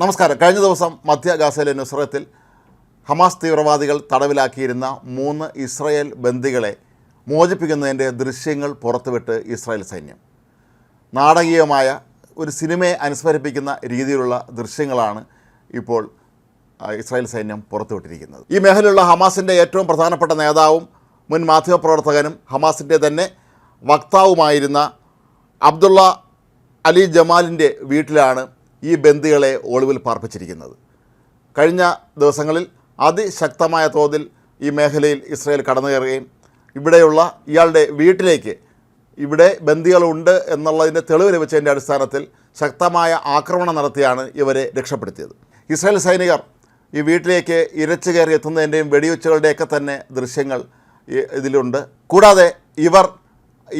നമസ്കാരം. കഴിഞ്ഞ ദിവസം മധ്യ ഗാസയിലെ നുസ്രത്തിൽ ഹമാസ് തീവ്രവാദികൾ തടവിലാക്കിയിരുന്ന മൂന്ന് ഇസ്രയേൽ ബന്ദികളെ മോചിപ്പിക്കുന്നതിന്റെ ദൃശ്യങ്ങൾ പുറത്തുവിട്ട് ഇസ്രായേൽ സൈന്യം. നാടകീയമായ ഒരു സിനിമയെ അനുസ്മരിപ്പിക്കുന്ന രീതിയിലുള്ള ദൃശ്യങ്ങളാണ് ഇപ്പോൾ ഇസ്രായേൽ സൈന്യം പുറത്തുവിട്ടിരിക്കുന്നത്. ഈ മേഖലയിലുള്ള ഹമാസിന്റെ ഏറ്റവും പ്രധാനപ്പെട്ട നേതാവും മുൻ മാധ്യമപ്രവർത്തകനും ഹമാസിന്റെ തന്നെ വക്താവുമായിരുന്ന അബ്ദുള്ള അലി ജമാലിന്റെ വീട്ടിലാണ് ഈ ബന്ദികളെ ഒളിവിൽ പാർപ്പിച്ചിരിക്കുന്നത്. കഴിഞ്ഞ ദിവസങ്ങളിൽ അതിശക്തമായ തോതിൽ ഈ മേഖലയിൽ ഇസ്രയേൽ കടന്നു കയറുകയും ഇവിടെയുള്ള ഇയാളുടെ വീട്ടിലേക്ക് ഇവിടെ ബന്ദികളുണ്ട് എന്നുള്ളതിന്റെ തെളിവ് ലഭിച്ചതിന്റെ അടിസ്ഥാനത്തിൽ ശക്തമായ ആക്രമണം നടത്തിയാണ് ഇവരെ രക്ഷപ്പെടുത്തിയത്. ഇസ്രായേൽ സൈനികർ ഈ വീട്ടിലേക്ക് ഇരച്ചു കയറി എത്തുന്നതിന്റെയും വെടിവെച്ചുകളുടെയൊക്കെ തന്നെ ദൃശ്യങ്ങൾ ഇതിലുണ്ട്. കൂടാതെ ഇവർ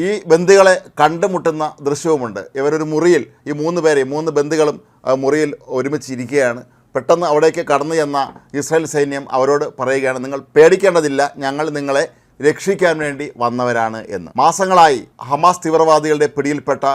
ഈ ബന്ദികളെ കണ്ടുമുട്ടുന്ന ദൃശ്യവുമുണ്ട്. ഇവരൊരു മുറിയിൽ ഈ മൂന്ന് പേരെ മൂന്ന് ബന്ദികളും മുറിയിൽ ഒരുമിച്ചിരിക്കുകയാണ്. പെട്ടെന്ന് അവിടേക്ക് കടന്നു ചെന്ന ഇസ്രായേൽ സൈന്യം അവരോട് പറയുകയാണ് നിങ്ങൾ പേടിക്കേണ്ടതില്ല ഞങ്ങൾ നിങ്ങളെ രക്ഷിക്കാൻ വേണ്ടി വന്നവരാണ് എന്ന്. മാസങ്ങളായി ഹമാസ് തീവ്രവാദികളുടെ പിടിയിൽപ്പെട്ട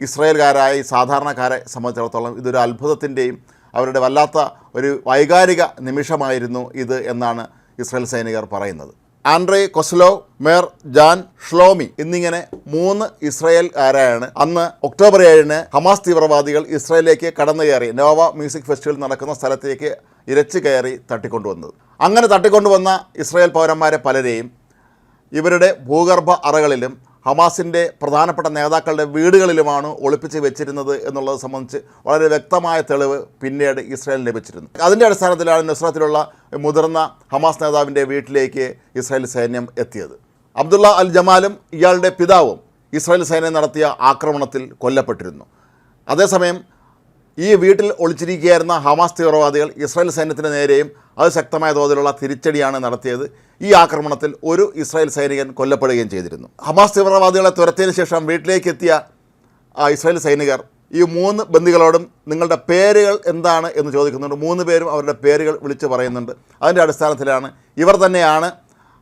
ഇസ്രായേൽക്കാരായ ഈ സാധാരണക്കാരെ സംബന്ധിച്ചിടത്തോളം ഇതൊരു അത്ഭുതത്തിന്റെയും അവരുടെ വല്ലാത്ത ഒരു വൈകാരിക നിമിഷമായിരുന്നു ഇത് എന്നാണ് ഇസ്രായേൽ സൈനികർ പറയുന്നത്. Andrey Kozlov Meir Jan Shlomi എന്നിങ്ങനെ മൂന്ന് ഇസ്രായേൽക്കാരാണ് അന്ന് ഒക്ടോബർ ഏഴിന് ഹമാസ് തീവ്രവാദികൾ ഇസ്രായേലിലേക്ക് കടന്നു കയറി നോവ മ്യൂസിക് ഫെസ്റ്റിവൽ നടക്കുന്ന സ്ഥലത്തേക്ക് ഇരച്ചു കയറി തട്ടിക്കൊണ്ടുവന്നത്. അങ്ങനെ തട്ടിക്കൊണ്ടുവന്ന ഇസ്രായേൽ പൗരന്മാരെ പലരെയും ഇവരുടെ ഭൂഗർഭ അറകളിലും ഹമാസിന്റെ പ്രധാനപ്പെട്ട നേതാക്കളുടെ വീടുകളിലുമാണ് ഒളിപ്പിച്ച് വെച്ചിരുന്നത് എന്നുള്ളത് സംബന്ധിച്ച് വളരെ വ്യക്തമായ തെളിവ് പിന്നീട് ഇസ്രായേൽ ലഭിച്ചിരുന്നു. അതിന്റെ അടിസ്ഥാനത്തിലാണ് നുസ്രത്തിലുള്ള മുതിർന്ന ഹമാസ് നേതാവിന്റെ വീട്ടിലേക്ക് ഇസ്രായേൽ സൈന്യം എത്തിയത്. അബ്ദുള്ള അൽ ജമാലും ഇയാളുടെ പിതാവും ഇസ്രായേൽ സൈന്യം നടത്തിയ ആക്രമണത്തിൽ കൊല്ലപ്പെട്ടിരുന്നു. അതേസമയം ഈ വീട്ടിൽ ഒളിച്ചിരിക്കുകയായിരുന്ന ഹമാസ് തീവ്രവാദികൾ ഇസ്രായേൽ സൈന്യത്തിന് നേരെയും അത് ശക്തമായ തോതിലുള്ള തിരിച്ചടിയാണ് നടത്തിയത്. ഈ ആക്രമണത്തിൽ ഒരു ഇസ്രായേൽ സൈനികൻ കൊല്ലപ്പെടുകയും ചെയ്തിരുന്നു. ഹമാസ് തീവ്രവാദികളെ തുരത്തിയതിനു ശേഷം വീട്ടിലേക്ക് എത്തിയ ആ ഇസ്രായേൽ സൈനികർ ഈ മൂന്ന് ബന്ദികളോടും നിങ്ങളുടെ പേരുകൾ എന്താണ് എന്ന് ചോദിക്കുന്നുണ്ട്. മൂന്ന് പേരും അവരുടെ പേരുകൾ വിളിച്ച് പറയുന്നുണ്ട്. അതിന്റെ അടിസ്ഥാനത്തിലാണ് ഇവർ തന്നെയാണ്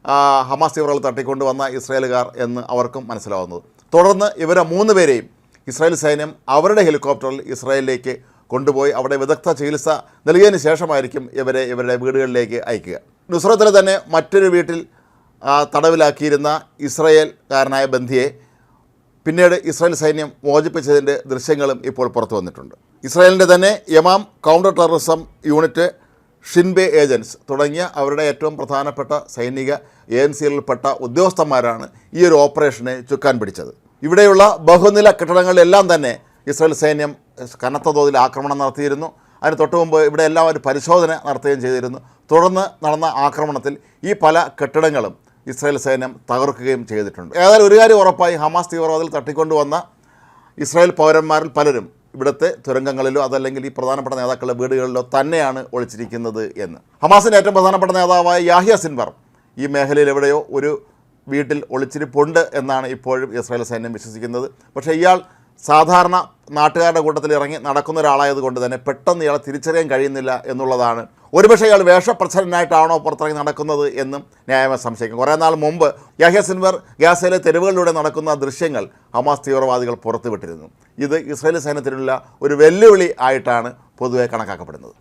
ഹമാസ് ഹമാസ് തീവ്രവാദികൾ തട്ടിക്കൊണ്ടുവന്ന ഇസ്രായേലുകാർ എന്ന് അവർക്കും മനസ്സിലാവുന്നത്. തുടർന്ന് ഇവരെ മൂന്ന് പേരെയും ഇസ്രായേൽ സൈന്യം അവരുടെ ഹെലികോപ്റ്ററിൽ ഇസ്രായേലിലേക്ക് കൊണ്ടുപോയി അവിടെ വിദഗ്ധ ചികിത്സ നൽകിയതിന് ശേഷമായിരിക്കും ഇവരെ ഇവരുടെ വീടുകളിലേക്ക് അയക്കുക. നുസ്രത്തിലെ തന്നെ മറ്റൊരു വീട്ടിൽ തടവിലാക്കിയിരുന്ന ഇസ്രയേൽകാരനായ ബന്ധിയെ പിന്നീട് ഇസ്രായേൽ സൈന്യം മോചിപ്പിച്ചതിന്റെ ദൃശ്യങ്ങളും ഇപ്പോൾ പുറത്തു വന്നിട്ടുണ്ട്. ഇസ്രായേലിന്റെ തന്നെ Yamam counter terrorism unit Shin Bet agency തുടങ്ങിയ അവരുടെ ഏറ്റവും പ്രധാനപ്പെട്ട സൈനിക ഏജൻസികളിൽപ്പെട്ട ഉദ്യോഗസ്ഥന്മാരാണ് ഈ ഒരു ഓപ്പറേഷനെ ചുക്കാൻ പിടിച്ചത്. ഇവിടെയുള്ള ബഹുനില കെട്ടിടങ്ങളിലെല്ലാം തന്നെ ഇസ്രായേൽ സൈന്യം കനത്ത തോതിൽ ആക്രമണം നടത്തിയിരുന്നു. അതിന് തൊട്ട് മുമ്പ് ഇവിടെ എല്ലാം ഒരു പരിശോധന നടത്തുകയും ചെയ്തിരുന്നു. തുടർന്ന് നടന്ന ആക്രമണത്തിൽ ഈ പല കെട്ടിടങ്ങളും ഇസ്രായേൽ സൈന്യം തകർക്കുകയും ചെയ്തിട്ടുണ്ട്. ഏതായാലും ഒരു കാര്യം ഉറപ്പായി ഹമാസ് തീവ്രവാദികൾ തട്ടിക്കൊണ്ടുവന്ന ഇസ്രായേൽ പൗരന്മാരിൽ പലരും ഇവിടുത്തെ തുരങ്കങ്ങളിലോ അതല്ലെങ്കിൽ ഈ പ്രധാനപ്പെട്ട നേതാക്കളുടെ വീടുകളിലോ തന്നെയാണ് ഒളിച്ചിരിക്കുന്നത് എന്ന്. ഹമാസിന്റെ ഏറ്റവും പ്രധാനപ്പെട്ട നേതാവായ യാഹിയ സിൻവർ ഈ മേഖലയിൽ എവിടെയോ ഒരു വീട്ടിൽ ഒളിച്ചിരിപ്പുണ്ട് എന്നാണ് ഇപ്പോഴും ഇസ്രായേൽ സൈന്യം വിശ്വസിക്കുന്നത്. പക്ഷേ ഇയാൾ സാധാരണ നാട്ടുകാരുടെ കൂട്ടത്തിൽ ഇറങ്ങി നടക്കുന്ന ഒരാളായതുകൊണ്ട് തന്നെ പെട്ടെന്ന് ഇയാളെ തിരിച്ചറിയാൻ കഴിയുന്നില്ല എന്നുള്ളതാണ്. ഒരുപക്ഷെ ഇയാൾ വേഷപ്രച്ഛന്നനായിട്ടാണോ പുറത്തിറങ്ങി നടക്കുന്നത് എന്നും ന്യായമായി സംശയിക്കും കുറേ നാൾ മുമ്പ് യാഹ്യ സിൻവർ ഗാസയിലെ തെരുവുകളിലൂടെ നടക്കുന്ന ദൃശ്യങ്ങൾ ഹമാസ് തീവ്രവാദികൾ പുറത്തുവിട്ടിരുന്നു. ഇത് ഇസ്രായേൽ സൈന്യത്തിനുള്ള ഒരു വെല്ലുവിളി ആയിട്ടാണ് പൊതുവെ കണക്കാക്കപ്പെടുന്നത്.